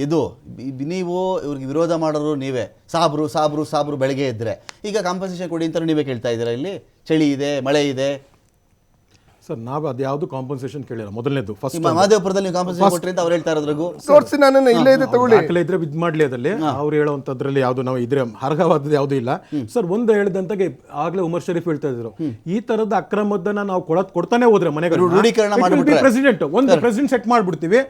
ಇದು ನೀವು ಇವ್ರಿಗೆ ವಿರೋಧ ಮಾಡೋರು ನೀವೇ. ಸಾಬ್ರು ಸಾಬ್ರು ಸಾಬ್ರು ಬೆಳಗ್ಗೆ ಇದ್ರೆ ಈಗ ಕಾಂಪನ್ಸೇಷನ್ ಕೊಡಿ ಅಂತ ನೀವೇ ಕೇಳ್ತಾ ಇದ್ದೀರಾ ಇಲ್ಲಿ? ಚಳಿ ಇದೆ ಮಳೆ ಇದೆ ಸರ್ ನಾವು ಅದು ಯಾವುದು ಕಾಂಪನ್ಸೇಷನ್ ಕೇಳಿಲ್ಲ. ಮೊದಲನೇದು ಫಸ್ಟ್ ಮಹಾದೇವಪುರದಲ್ಲಿ ಕಾಂಪನ್ಸೇಷನ್ ಅಂತ ಅವ್ರು ಹೇಳ್ತಾ ಇರೋದ್ರಿಗೂ ತೋರಿಸಿ ನಾನು ಇಲ್ಲೇ ಇದೆ ತಗೊಳ್ಳಿ. ದಾಖಲೆ ಇದ್ರೆ ಇದು ಮಾಡ್ಲಿ ಅದಲ್ಲಿ ಅವ್ರು ಹೇಳುವಂತದ್ರಲ್ಲಿ ಯಾವ್ದು ನಾವು ಇದ್ರೆ ಅರ್ಹವಾದದ್ದು ಯಾವುದು ಇಲ್ಲ. ಸರ್ ಒಂದು ಹೇಳಿದಂತಾಗೆ ಆಗ್ಲೇ ಉಮರ್ ಶರೀಫ್ ಹೇಳ್ತಾ ಇದ್ರು. ಈ ತರದ ಅಕ್ರಮದನ್ನ ನಾವು ಕೊಡತ್ ಕೊಡ್ತಾನೆ ಹೋದ್ರೆ ಮನೆಗೆ. ಪ್ರೆಸಿಡೆಂಟ್ ಒಂದು ಪ್ರೆಸಿಡೆಂಟ್ ಸೆಟ್ ಮಾಡ್ಬಿಡ್ತೀವಿ.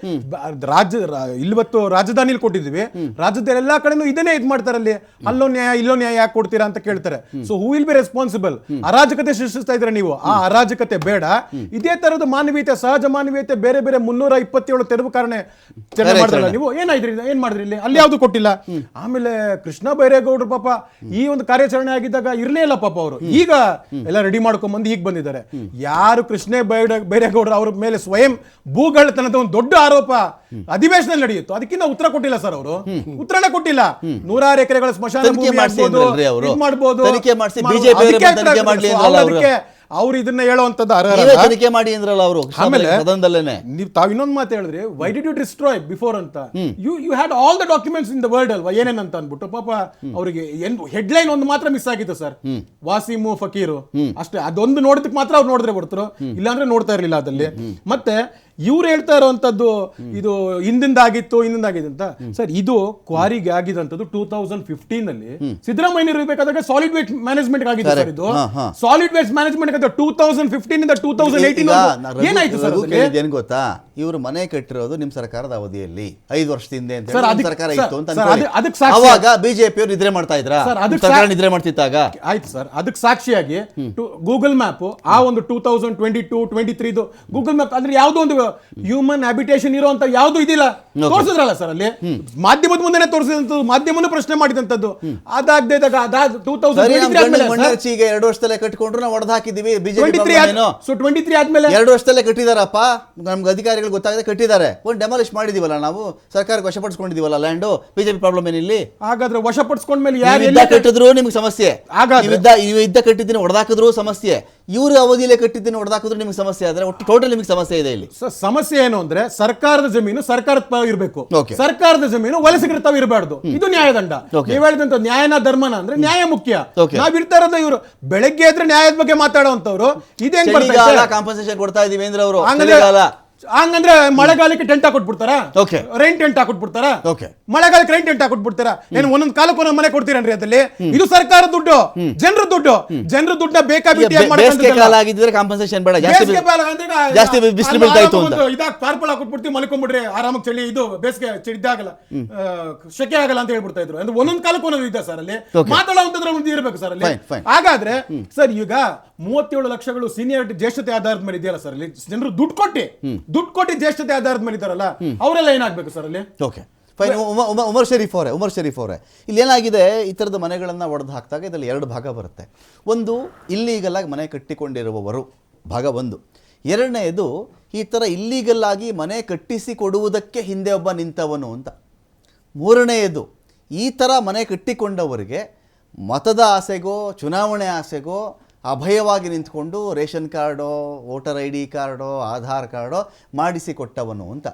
ರಾಜ್ಯ ಇಲ್ವತ್ತು ರಾಜಧಾನಿಲಿ ಕೊಟ್ಟಿದ್ದೀವಿ. ರಾಜ್ಯದ ಎಲ್ಲಾ ಕಡೆನೂ ಇದನ್ನೇ ಇದ್ ಮಾಡ್ತಾರೆ ಅಲ್ಲಿ. ಅಲ್ಲೋ ನ್ಯಾಯ ಇಲ್ಲೋ ನ್ಯಾಯ ಯಾಕೆ ಕೊಡ್ತೀರಾ ಅಂತ ಕೇಳ್ತಾರೆ. So who will be responsible ಅರಾಜಕತೆ ಸೃಷ್ಟಿಸ್ತಾ ಇದ್ರೆ ನೀವು. ಆ ಅರಾಜಕತೆ ಬೇಡ. ಇದೇ ತರದ ಮಾನವೀಯತೆ ಸಹಜ ಮಾನವೀಯತೆ ಬೇರೆ ಬೇರೆ ಮುನ್ನೂರ ಇಪ್ಪತ್ತೇಳು ತೆರವು ಕಾರಣ ಮಾಡಿದ್ರಲ್ಲ ನೀವು ಏನಾಯ್ತು? ಏನ್ ಮಾಡಿದ್ರಿ ಇಲ್ಲಿ? ಅಲ್ಲಿ ಯಾವ್ದು ಕೊಟ್ಟಿಲ್ಲ? ಆಮೇಲೆ ಕೃಷ್ಣ ಬೈರೇಗೌಡರು ಪಾಪ ಈ ಒಂದು ಕಾರ್ಯಾಚರಣೆ ಆಗಿದ್ದಾಗ ಇರ್ಲೇ ಇಲ್ಲ ಪಾಪ ಅವರು. ಈಗ ಎಲ್ಲ ರೆಡಿ ಮಾಡ್ಕೊಂಡ್ ಬಂದು ಈಗ ಬಂದಿದ್ದಾರೆ. ಯಾರು ಕೃಷ್ಣ ಬೈರ ಬೈರೇಗೌಡರು ಅವ್ರ ಮೇಲೆ ಸ್ವಯಂ ಭೂಗಳತನದ ಒಂದು ದೊಡ್ಡ ಆರೋಪ ಅಧಿವೇಶನ ನಡೆಯಿತು ಅದಕ್ಕಿಂತ ಉತ್ತರ ಕೊಟ್ಟಿಲ್ಲ ಸರ್ ಅವರು. ಉತ್ತರನೇ ಕೊಟ್ಟಿಲ್ಲ. ನೂರಾರು ಎಕರೆಗಳ ಸ್ಮಶಾನ ಭೂಮಿ ಮಾಡ್ಬೋದು. ಅವ್ರು? ಇದನ್ನ ಹೇಳುವಂತದ್ದು ಅರ್ಹಿಕೆ ತನಿಖೆ ಮಾಡಿ ಅಂದ್ರಲ್ಲ ಅವರು. ಆಮೇಲೆ ಸದನದಲ್ಲೇನೆ. ನೀವು ತಾವ್ ಇನ್ನೊಂದು ಮಾತು ಹೇಳಿದ್ರೆ why did you destroy before ಅಂತ. You you had all the documents in the world ಅಲ್ವಾ ಏನೇನಂತ ಅಂದ್ಬಿಟ್ಟು. ಪಾಪ ಅವರಿಗೆ ಹೆಡ್ಲೈನ್ ಒಂದು ಮಾತ್ರ ಮಿಸ್ ಆಗಿತ್ತು ಸರ್. ವಾಸಿಮು ಫಕೀರು. ಅಷ್ಟೇ ಅದೊಂದು ನೋಡಿದಕ್ಕೆ ಮಾತ್ರ ಅವ್ರು ನೋಡಿದ್ರೆ ಬಿಡ್ತರು ಇಲ್ಲಾಂದ್ರೆ ನೋಡ್ತಾ ಇರ್ಲಿಲ್ಲ ಅದಲ್ಲಿ ಮತ್ತೆ ಇವ್ರು ಹೇಳ್ತಾ ಇರುವಂತದ್ದು ಇದು ಹಿಂದಿಂದ ಆಗಿತ್ತು ಹಿಂದಿಂದ ಆಗಿದೆ ಅಂತ. ಸರ್ ಇದು ಕ್ವಾರಿಗೆ ಆಗಿದಂತದ್ದು ಟೂ ತೌಸಂಡ್ ಫಿಫ್ಟೀನ್ ಅಲ್ಲಿ ಸಿದ್ದರಾಮಯ್ಯ ಇರಬೇಕಾದಾಗ ಸಾಲಿಡ್ ವೇಸ್ಟ್ ಮ್ಯಾನೇಜ್ಮೆಂಟ್ ಆಗಿದೆ ಸರ್. ಇದು. Solid waste management two thousand fifteen ಇಂದ ಟೂ ತೌಸಂಡ್ ಏಯ್ಟೀನ್ ಏನಾಯ್ತು ಸರ್? ಏನ್ ಗೊತ್ತಾ? ಇವರು ಮನೆ ಕಟ್ಟಿರೋದು ನಿಮ್ ಸರ್ಕಾರದ ಅವಧಿಯಲ್ಲಿ. ಐದು ವರ್ಷದಿಂದ ಅಂತ ಸರ್, ಹೇಳಿ ಸರ್ಕಾರ ಇತ್ತು ಅಂತ ಸರ್, ಅನ್ಕೊಳ್ಳಿ. ಅದು- ಅದಕ್ಕೆ ಸಾಕ್ಷಿ- ಅವಾಗ ಬಿಜೆಪಿ ಅವರು ನಿದ್ರೆ ಮಾಡ್ತಾ ಇದ್ರ? ಸರ್ಕಾರ ನಿದ್ರೆ ಮಾಡ್ತಿದ್ದಾಗ ಆಯ್ತು ಸರ್. ಅದಕ್ಕೆ ಸಾಕ್ಷಿಯಾಗಿ ಗೂಗಲ್ ಮ್ಯಾಪ್ ಆ ಒಂದು two thousand twenty two twenty ತ್ರೀದು Google map ಅಂದ್ರೆ ಯಾವುದೋ ಒಂದು ಹ್ಯೂಮನ್ ಹ್ಯಾಬಿಟೇಷನ್ ಇರುವಂತ ಯಾವುದು ಇದಿಲ್ಲ. ತೋರಿಸಿದ್ರಲ್ಲ ಸರ್ ಅಲ್ಲಿ. ಮಾಧ್ಯಮದ ಮುಂದೆ ತೋರಿಸಿದಂತದ್ದು ಮಾಧ್ಯಮನ ಪ್ರಶ್ನೆ ಮಾಡಿದಂತದ್ದು. ಅದಾಗದೆ ಇದ್ದಾಗ ಅದಾದ ಟೂ ತೌಸಂಡ್ ಈಗ ಎರಡು ವರ್ಷದಲ್ಲೇ ಕಟ್ಕೊಂಡ್ರು ನಾವು ಹೊಡೆದು ಹಾಕಿದೀವಿ ಬಿಜೆಪಿ ಟ್ವೆಂಟಿ ತ್ರೀ ಏನು ಸೊ ಟ್ವೆಂಟಿ ತ್ರೀ ಆದ್ಮೇಲೆ ಎರಡು ವರ್ಷದಲ್ಲೇ ಕಟ್ಟಿದಾರಪ್ಪ. ನಮ್ಗೆ ಅಧಿಕಾರಿಗಳು ಗೊತ್ತಾಗದೆ ಕಟ್ಟಿದ್ದಾರೆ. ಒಂದು ಡೆಮಾಲಿಷ್ ಮಾಡಿದೀವಲ್ಲ ನಾವು. ಸರ್ಕಾರಕ್ಕೆ ವಶಪಡಿಸ್ಕೊಂಡಿದೀವಲ್ಲ ಲ್ಯಾಂಡು ಬಿಜೆಪಿ ಪ್ರಾಬ್ಲಮ್ ಏನಿಲ್ಲಿ ಹಾಗಾದ್ರೆ ವಶಪಡಿಸ್ಕೊಂಡ್ಮೇಲೆ ಮೇಲೆ ಕಟ್ಟಿದ್ರು ನಿಮ್ಗೆ ಸಮಸ್ಯೆ. ಯುದ್ಧ ಇದ್ದ ಕಟ್ಟಿದ್ದೀನಿ ಹೊಡೆದಾಕಿದ್ರು ಸಮಸ್ಯೆ. ಇವ್ರ ಅವಧಿಯಲ್ಲೇ ಕಟ್ಟಿದ್ದೀನಿ ಹೊಡೆದಾಕಿದ್ರು ನಿಮ್ಗೆ ಸಮಸ್ಯೆ ಆದ್ರೆ ಒಟ್ಟು ಟೋಟಲ್ ನಿಮ್ಗೆ ಸಮಸ್ಯೆ ಇದೆ ಇಲ್ಲಿ. ಸಮಸ್ಯೆ ಏನು ಅಂದ್ರೆ ಸರ್ಕಾರದ ಜಮೀನು ಸರ್ಕಾರದ ಪರ ಇರಬೇಕು. ಸರ್ಕಾರದ ಜಮೀನು ವಲಸಿಗರ ತಾವು ಇರಬಾರ್ದು. ಇದು ನ್ಯಾಯದಂಡ. ನೀವು ಹೇಳಿದಂತ ನ್ಯಾಯನ ಧರ್ಮನ ಅಂದ್ರೆ ನ್ಯಾಯ ಮುಖ್ಯ. ನಾವ್ ಇರ್ತಾ ಇರೋದು ಇವರು. ಬೆಳಗ್ಗೆ ಎದ್ರೆ ನ್ಯಾಯದ ಬಗ್ಗೆ ಮಾತಾಡುವಂತವ್ರು ಇದೇನ್ ಬರ್ತಾರೆ ಕಾಂಪನ್ಸೇಷನ್ ಕೊಡ್ತಾ ಇದೀವಿ ಅಂದ್ರೆ ಅವರು ಹಂಗಂದ್ರೆ ಮಳೆಗಾಲಕ್ಕೆ ಟೆಂಟ್ ಹಾಕೊಟ್ಬಿಡ್ತಾರ? ಓಕೆ ರೈನ್ ಟೆಂಟ್ ಹಾಕೊಟ್ಬಿಡ್ತಾರ? ಓಕೆ ಮಳೆಗಾಲಕ್ಕೆ ರೈನ್ ಟೆಂಟ್ ಹಾಕೊಟ್ಬಿಡ್ತಾರ? ಏನು ಒಂದೊಂದ್ ಕಾಲಕ್ಕೆ ಒಂದೊಂದ್ ಮನೆ ಕೊಡ್ತೀರನ್ರಿ ಅದಲ್ಲಿ ಇದು ಸರ್ಕಾರ ದುಡ್ಡು ಜನರ ದುಡ್ಡು. ಜನರ ದುಡ್ಡನ್ನ ಈಗ ಬೇಕಾಬಿಟ್ಟಿ ಬೇ- ಬೇಸಿಗೆ ಕಾಲ ಆಗಿದ್ರೆ ಕಾಂಪನ್ಸೇಷನ್ ಬೇಡ. ಜಾಸ್ತಿ ಬಿಸಿಲು ಬೀಳ್ತಾ ಇತ್ತು ಅಂತ. ಇದಾಗ ಟಾರ್ಪಲ್ ಹಾಕೊಟ್ಬಿಡ್ತೀವಿ ಮಲ್ಕೊಂಡ್ಬಿಡ್ರಿ ಆರಾಮಾಗಿ ಚಳಿ ಇದು ಬೇಸಿಗೆ ಚಳಿ ಇದಾಗಲ್ಲ ಶೆಕೆ ಆಗಲ್ಲ ಅಂತ ಹೇಳ್ಬಿಡ್ತಾ ಇದ್ರು. ಅಂದ್ರೆ ಒಂದೊಂದ್ ಕಾಲಕ್ಕೆ ಒಂದೊಂದು ಇದೆ ಸರ್ ಅಲ್ಲಿ. ಮಾತಾಡೋ ಅಂತಂದ್ರೆ ಒಂದು ಇರ್ಬೇಕು ಸರ್ ಅಲ್ಲಿ. ಹಾಗಾದ್ರೆ ಸರ್ ಈಗ ಮೂವತ್ತೇಳು ಲಕ್ಷಗಳು ಸೀನಿಯರ್ ಜ್ಯೇಷ್ಠತೆ ಆಧಾರದ ಮೇಲೆ ಇದೆಯಲ್ಲ ಸರ್ ಅಲ್ಲಿ? ಜನರು ದುಡ್ಡು ಕೊಟ್ಟಿ. ದುಡ್ಡು ಕೊಟ್ಟು ಜ್ಯೇಷ್ಠತೆ ಆಧಾರದ ಮೇಲೆ ಇದಾರಲ್ಲ ಅವರೆಲ್ಲ ಏನಾಗಬೇಕು ಸರ್ ಅಲ್ಲಿ? ಓಕೆ ಫೈನ್ ಉಮರ್ ಶರೀಫ್ ಅವರೇ ಉಮರ್ ಶರೀಫ್ ಅವರೇ. ಇಲ್ಲಿ ಏನಾಗಿದೆ ಈ ಥರದ ಮನೆಗಳನ್ನು ಒಡೆದು ಹಾಕಿದಾಗ ಇದರಲ್ಲಿ ಎರಡು ಭಾಗ ಬರುತ್ತೆ. ಒಂದು ಇಲ್ಲೀಗಲ್ ಆಗಿ ಮನೆ ಕಟ್ಟಿಕೊಂಡಿರುವವರು ಭಾಗ ಒಂದು. ಎರಡನೆಯದು ಈ ಥರ ಇಲ್ಲಿಗಲ್ಲಾಗಿ ಮನೆ ಕಟ್ಟಿಸಿಕೊಡುವುದಕ್ಕೆ ಹಿಂದೆ ಒಬ್ಬ ನಿಂತವನು ಅಂತ. ಮೂರನೆಯದು ಈ ಥರ ಮನೆ ಕಟ್ಟಿಕೊಂಡವರಿಗೆ ಮತದ ಆಸೆಗೋ ಚುನಾವಣೆ ಆಸೆಗೋ ಅಭಯವಾಗಿ ನಿಂತ್ಕೊಂಡು ರೇಷನ್ ಕಾರ್ಡೋ, ವೋಟರ್ ಐ ಡಿ ಕಾರ್ಡೋ, ಆಧಾರ್ ಕಾರ್ಡೋ ಮಾಡಿಸಿಕೊಟ್ಟವನು ಅಂತ.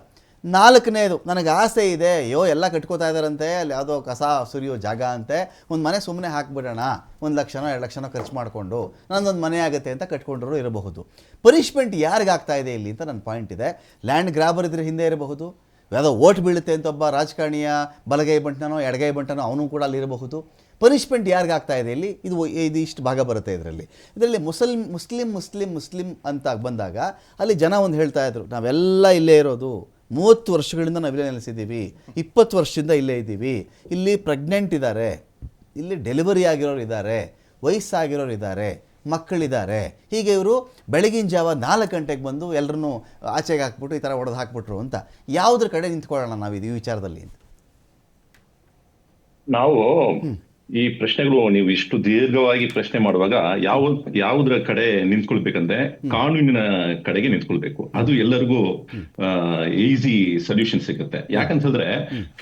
ನಾಲ್ಕನೇದು, ನನಗೆ ಆಸೆ ಇದೆ, ಅಯ್ಯೋ, ಎಲ್ಲ ಕಟ್ಕೋತಾ ಇದ್ದಾರಂತೆ, ಅಲ್ಲಿ ಯಾವುದೋ ಕಸ ಸುರಿಯೋ ಜಾಗ ಅಂತೆ, ಒಂದು ಮನೆ ಸುಮ್ಮನೆ ಹಾಕ್ಬಿಡೋಣ, ಒಂದು ಲಕ್ಷನೋ, ಎರಡು ಲಕ್ಷನೋ ಖರ್ಚು ಮಾಡಿಕೊಂಡು, ನನ್ನೊಂದು ಮನೆ ಆಗುತ್ತೆ ಅಂತ ಕಟ್ಕೊಂಡ್ರು ಇರಬಹುದು. ಪನಿಷ್ಮೆಂಟ್ ಯಾರಿಗಾಗ್ತಾ ಇದೆ ಇಲ್ಲಿ? ಅಂತ ನನ್ನ ಪಾಯಿಂಟ್ ಇದೆ. ಲ್ಯಾಂಡ್ ಗ್ರಾಬರ್ ಇದ್ರೆ ಹಿಂದೆ ಇರಬಹುದು. ಯಾವುದೋ ಓಟ್ ಬೀಳುತ್ತೆ ಅಂತ ಒಬ್ಬ ರಾಜಕಾರಣಿಯ ಬಲಗೈ ಬಂಟನೋ ಎಡಗೈ ಬಂಟನೋ ಅವನು ಕೂಡ ಅಲ್ಲಿರಬಹುದು. ಪನಿಷ್ಮೆಂಟ್ ಯಾರಿಗಾಗ್ತಾ ಇದೆ ಇಲ್ಲಿ? ಇದು ಇದು ಇಷ್ಟು ಭಾಗ ಬರುತ್ತೆ ಇದರಲ್ಲಿ. ಇದರಲ್ಲಿ ಮುಸಲ್ ಮುಸ್ಲಿಂ ಮುಸ್ಲಿಂ ಮುಸ್ಲಿಂ ಅಂತ ಬಂದಾಗ ಅಲ್ಲಿ ಜನ ಒಂದು ಹೇಳ್ತಾ ಇದ್ರು, ನಾವೆಲ್ಲ ಇಲ್ಲೇ ಇರೋದು. ಮೂವತ್ತು ವರ್ಷಗಳಿಂದ ನಾವಿಲ್ಲೇ ನೆಲೆಸಿದ್ದೀವಿ. ಇಪ್ಪತ್ತು ವರ್ಷದಿಂದ ಇಲ್ಲೇ ಇದ್ದೀವಿ. ಇಲ್ಲಿ ಪ್ರೆಗ್ನೆಂಟ್ ಇದ್ದಾರೆ. ಇಲ್ಲಿ ಡೆಲಿವರಿ ಆಗಿರೋರು ಇದ್ದಾರೆ. ವಯಸ್ಸಾಗಿರೋರು ಇದ್ದಾರೆ. ಮಕ್ಕಳಿದ್ದಾರೆ. ಹೀಗೆ ಇವರು ಬೆಳಗಿನ ಜಾವ ನಾಲ್ಕು ಗಂಟೆಗೆ ಬಂದು ಎಲ್ಲರನ್ನೂ ಆಚೆಗೆ ಹಾಕ್ಬಿಟ್ಟು ಈ ಥರ ಹೊಡೆದು ಹಾಕ್ಬಿಟ್ರು ಅಂತ ಯಾವುದ್ರ ಕಡೆ ನಿಂತ್ಕೊಳ್ಳೋಣ ನಾವು ಇದು ಈ ವಿಚಾರದಲ್ಲಿ ನಾವು ಈ ಪ್ರಶ್ನೆಗಳು ನೀವು ಇಷ್ಟು ದೀರ್ಘವಾಗಿ ಪ್ರಶ್ನೆ ಮಾಡುವಾಗ ಯಾವ ಯಾವುದ್ರ ಕಡೆ ನಿಂತ್ಕೊಳ್ಬೇಕಂದ್ರೆ ಕಾನೂನಿನ ಕಡೆಗೆ ನಿಂತ್ಕೊಳ್ಬೇಕು. ಅದು ಎಲ್ಲರಿಗೂ ಈಸಿ ಸೊಲ್ಯೂಷನ್ ಸಿಗುತ್ತೆ. ಯಾಕಂತಂದ್ರೆ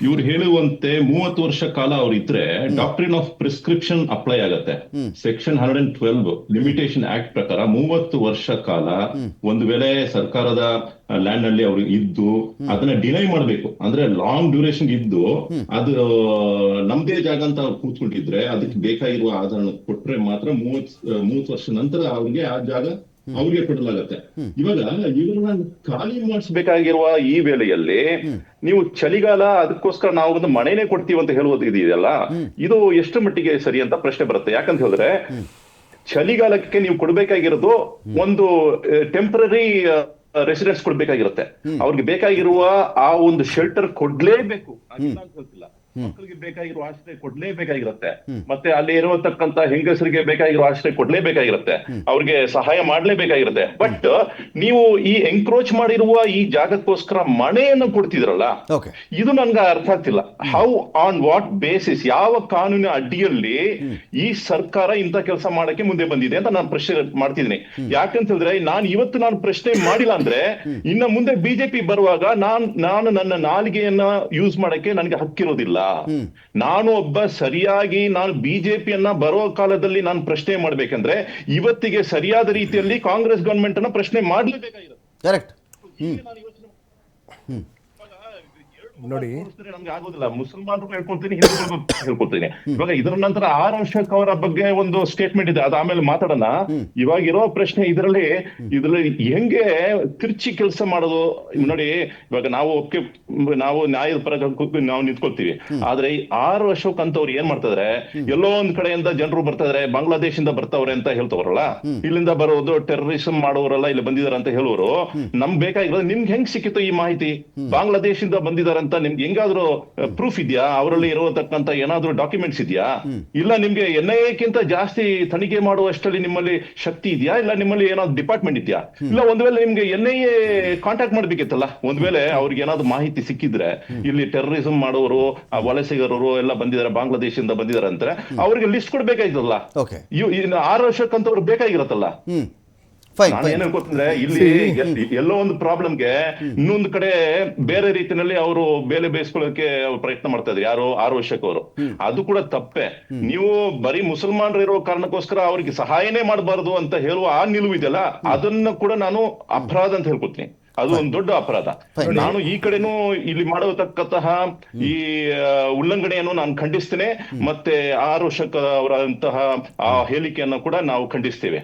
ಇವ್ರು ಹೇಳುವಂತೆ ಮೂವತ್ತು ವರ್ಷ ಕಾಲ ಅವ್ರು ಇದ್ರೆ ಡಾಕ್ಟ್ರಿನ್ ಆಫ್ ಪ್ರಿಸ್ಕ್ರಿಪ್ಷನ್ ಅಪ್ಲೈ ಆಗತ್ತೆ. Section hundred and twelve limitation act ಪ್ರಕಾರ ಮೂವತ್ತು ವರ್ಷ ಕಾಲ ಒಂದು ವೇಳೆ ಸರ್ಕಾರದ ಲ್ಯಾಂಡ್ ಅಲ್ಲಿ ಅವರು ಇದ್ದು ಅದನ್ನ ಡಿನೈ ಮಾಡಬೇಕು. ಅಂದ್ರೆ ಲಾಂಗ್ ಡ್ಯೂರೇಷನ್ ಇದ್ದು ಅದು ನಮ್ದೇ ಜಾಗ ಅಂತ ಅವ್ರು ಕೂತ್ಕೊಂಡಿದ್ರೆ ಅದಕ್ಕೆ ಬೇಕಾಗಿರುವ ಆಧಾರ ಕೊಟ್ರೆ ಮಾತ್ರ ಮೂವತ್ ಮೂವತ್ ವರ್ಷ ನಂತರ ಅವ್ರಿಗೆ ಆ ಜಾಗ ಅವ್ರಿಗೆ ಕೊಡಲಾಗತ್ತೆ. ಇವಾಗ ಇವ್ರನ್ನ ಖಾಲಿ ಮಾಡಿಸ್ಬೇಕಾಗಿರುವ ಈ ವೇಳೆಯಲ್ಲಿ ನೀವು ಚಳಿಗಾಲ ಅದಕ್ಕೋಸ್ಕರ ನಾವು ಒಂದು ಮನೆನೇ ಕೊಡ್ತೀವಿ ಅಂತ ಹೇಳುವುದು ಇದೆಯಲ್ಲ? ಇದು ಎಷ್ಟು ಮಟ್ಟಿಗೆ ಸರಿ ಅಂತ ಪ್ರಶ್ನೆ ಬರುತ್ತೆ. ಯಾಕಂತ ಹೇಳಿದ್ರೆ ಚಳಿಗಾಲಕ್ಕೆ ನೀವು ಕೊಡ್ಬೇಕಾಗಿರೋದು ಒಂದು ಟೆಂಪರರಿ ರೆಸಿಡೆನ್ಸ್ ಕೊಡ್ಬೇಕಾಗಿರುತ್ತೆ. ಅವ್ರಿಗೆ ಬೇಕಾಗಿರುವ ಆ ಒಂದು ಶೆಲ್ಟರ್ ಕೊಡ್ಲೇಬೇಕು. ಮಕ್ಕಳಿಗೆ ಬೇಕಾಗಿರುವ ಆಶ್ರಯ ಕೊಡ್ಲೇಬೇಕಾಗಿರುತ್ತೆ ಮತ್ತೆ ಅಲ್ಲಿ ಇರುವಂತಕ್ಕಂತ ಹೆಂಗಸರಿಗೆ ಬೇಕಾಗಿರುವ ಆಶ್ರಯ ಕೊಡ್ಲೇಬೇಕಾಗಿರುತ್ತೆ ಅವ್ರಿಗೆ ಸಹಾಯ ಮಾಡ್ಲೇಬೇಕಾಗಿರುತ್ತೆ ಬಟ್ ನೀವು ಈ ಎಂಕ್ರೋಚ್ ಮಾಡಿರುವ ಈ ಜಾಗಕ್ಕೋಸ್ಕರ ಮನೆಯನ್ನು ಕೊಡ್ತಿದ್ರಲ್ಲ ಇದು ನನ್ಗೆ ಅರ್ಥ ಆಗ್ತಿಲ್ಲ. ಹೌ ಆನ್ ವಾಟ್ ಬೇಸಿಸ್ ಯಾವ ಕಾನೂನಿನ ಅಡಿಯಲ್ಲಿ ಈ ಸರ್ಕಾರ ಇಂಥ ಕೆಲಸ ಮಾಡಕ್ಕೆ ಮುಂದೆ ಬಂದಿದೆ ಅಂತ ನಾನು ಪ್ರಶ್ನೆ ಮಾಡ್ತಿದ್ದೀನಿ. ಯಾಕಂತ ಹೇಳಿದ್ರೆ ನಾನು ಇವತ್ತು ನಾನು ಪ್ರಶ್ನೆ ಮಾಡಿಲ್ಲ ಅಂದ್ರೆ ಇನ್ನ ಮುಂದೆ ಬಿಜೆಪಿ ಬರುವಾಗ ನಾನ್ ನಾನು ನನ್ನ ನಾಲಿಗೆಯನ್ನ ಯೂಸ್ ಮಾಡಕ್ಕೆ ನನಗೆ ಹಕ್ಕಿರೋದಿಲ್ಲ. ನಾನು ಒಬ್ಬ ಸರಿಯಾಗಿ ನಾನು ಬಿಜೆಪಿಯನ್ನ ಬರೋ ಕಾಲದಲ್ಲಿ ನಾನು ಪ್ರಶ್ನೆ ಮಾಡ್ಬೇಕಂದ್ರೆ ಇವತ್ತಿಗೆ ಸರಿಯಾದ ರೀತಿಯಲ್ಲಿ ಕಾಂಗ್ರೆಸ್ ಗವರ್ಮೆಂಟ್ ಅನ್ನ ಪ್ರಶ್ನೆ ಮಾಡ್ಲೇಬೇಕಾಗಿರೋದು ಕರೆಕ್ಟ್ ನೋಡಿ. ನಮ್ಗೆ ಆಗೋದಿಲ್ಲ. ಮುಸಲ್ಮಾನರು ಹೇಳ್ಕೊಂತೀನಿ ಇವಾಗ ಇದರ ನಂತರ ಆರ್ ಅಶೋಕ್ ಅವರ ಬಗ್ಗೆ ಒಂದು ಸ್ಟೇಟ್ಮೆಂಟ್ ಇದೆ. ಅದು ಆಮೇಲೆ ಮಾತಾಡೋಣ. ಇವಾಗ ಇರೋ ಪ್ರಶ್ನೆ ಇದರಲ್ಲಿ ಇದರಲ್ಲಿ ಹೆಂಗೆ ತಿರ್ಚಿ ಕೆಲಸ ಮಾಡೋದು? ನೋಡಿ ಇವಾಗ ನಾವು ಒಪ್ಕೆ ನಾವು ನ್ಯಾಯದ ಪರ ನಾವು ನಿಂತ್ಕೊಳ್ತೀವಿ. ಆದ್ರೆ ಈ ಆರ್ ಅಶೋಕ್ ಅಂತವ್ರು ಏನ್ ಮಾಡ್ತಿದ್ರೆ? ಎಲ್ಲೋ ಒಂದ್ ಕಡೆಯಿಂದ ಜನರು ಬರ್ತಾ ಬಾಂಗ್ಲಾದೇಶದಿಂದ ಬಾಂಗ್ಲಾದೇಶಿಂದ ಬರ್ತಾವ್ರೆ ಅಂತ ಹೇಳ್ತವ್ರಲ್ಲ? ಇಲ್ಲಿಂದ ಬರೋದು ಟೆರರಿಸಂ ಮಾಡೋರೆಲ್ಲ ಇಲ್ಲಿ ಬಂದಿದಾರೆ ಅಂತ ಹೇಳುವರು ನಮ್ಗೆ ಬೇಕಾಗಿರೋದು ನಿಮ್ಗೆ ಹೆಂಗ್ ಸಿಕ್ಕಿತ್ತು ಈ ಮಾಹಿತಿ? ಬಾಂಗ್ಲಾದೇಶದಿಂದ ಬಂದಿದ್ದಾರೆ ಅಂತ ನಿಮ್ಗೆ ಹೆಂಗಾದ್ರೂ ಪ್ರೂಫ್ ಇದೆಯಾ? ಅವರಲ್ಲಿ ಇರತಕ್ಕಂತ ಏನಾದ್ರೂ ಡಾಕ್ಯುಮೆಂಟ್ಸ್ ಇದೆಯಾ? ಇಲ್ಲ ನಿಮ್ಗೆ ಎನ್ ಐ ಎಕ್ಕಿಂತ ಜಾಸ್ತಿ ತನಿಖೆ ಮಾಡುವಷ್ಟರಲ್ಲಿ ನಿಮ್ಮಲ್ಲಿ ಶಕ್ತಿ ಇದೆಯಾ? ಇಲ್ಲ ನಿಮ್ಮಲ್ಲಿ ಏನಾದ್ರು ಡಿಪಾರ್ಟ್ಮೆಂಟ್ ಇದೆಯಾ? ಇಲ್ಲ ಒಂದ್ ವೇಳೆ ನಿಮ್ಗೆ ಎನ್ ಐ ಎ ಕಾಂಟ್ಯಾಕ್ಟ್ ಮಾಡ್ಬೇಕಿತ್ತಲ್ಲ? ಒಂದ್ ವೇಳೆ ಅವ್ರಿಗೆ ಏನಾದ್ರು ಮಾಹಿತಿ ಸಿಕ್ಕಿದ್ರೆ ಇಲ್ಲಿ ಟೆರರಿಸಂ ಮಾಡೋರು ಆ ವಲಸಿಗರರು ಎಲ್ಲ ಬಂದಿದ್ದಾರೆ ಬಾಂಗ್ಲಾದೇಶದಿಂದ ಬಂದಿದ್ದಾರೆ ಅಂತಾರೆ ಅವ್ರಿಗೆ ಲಿಸ್ಟ್ ಕೊಡ್ಬೇಕಾಯ್ತಲ್ಲ ಆರು ವರ್ಷಕ್ಕಂತ ಅವ್ರು ಬೇಕಾಗಿರತ್ತಲ್ಲ ಏನ್ ಇಲ್ಲಿ ಎಲ್- ಎಲ್ಲೋ ಒಂದು ಪ್ರಾಬ್ಲಮ್ಗೆ ಇನ್ನೊಂದು ಕಡೆ ಬೇರೆ ರೀತಿಯಲ್ಲಿ ಅವರು ಬೇಲೆ ಬೇಯಿಸ್ಕೊಳ್ಳೋಕೆ ಪ್ರಯತ್ನ ಮಾಡ್ತಾ ಇದ್ರು ಯಾರು ಆರು ವರ್ಷಕ್ಕೆ ಅವರು. ಅದು ಕೂಡ ತಪ್ಪೆ. ನೀವು ಬರೀ ಮುಸಲ್ಮಾನರು ಇರೋ ಕಾರಣಕ್ಕೋಸ್ಕರ ಅವ್ರಿಗೆ ಸಹಾಯನೇ ಮಾಡಬಾರದು ಅಂತ ಹೇಳುವ ಆ ನಿಲುವು ಇದೆಯಲ್ಲ ಅದನ್ನ ಕೂಡ ನಾನು ಅಪರಾಧ ಅಂತ ಹೇಳ್ಕೊತೀನಿ. ಅದು ಒಂದು ದೊಡ್ಡ ಅಪರಾಧ. ನಾನು ಈ ಕಡೆನೂ ಇಲ್ಲಿ ಮಾಡತಕ್ಕಂತಹ ಈ ಉಲ್ಲಂಘನೆಯನ್ನು ನಾನು ಖಂಡಿಸ್ತೇನೆ. ಮತ್ತೆ ಆರು ವರ್ಷಕ್ಕ ಅವರಂತಹ ಆ ಹೇಳಿಕೆಯನ್ನು ಕೂಡ ನಾವು ಖಂಡಿಸ್ತೇವೆ.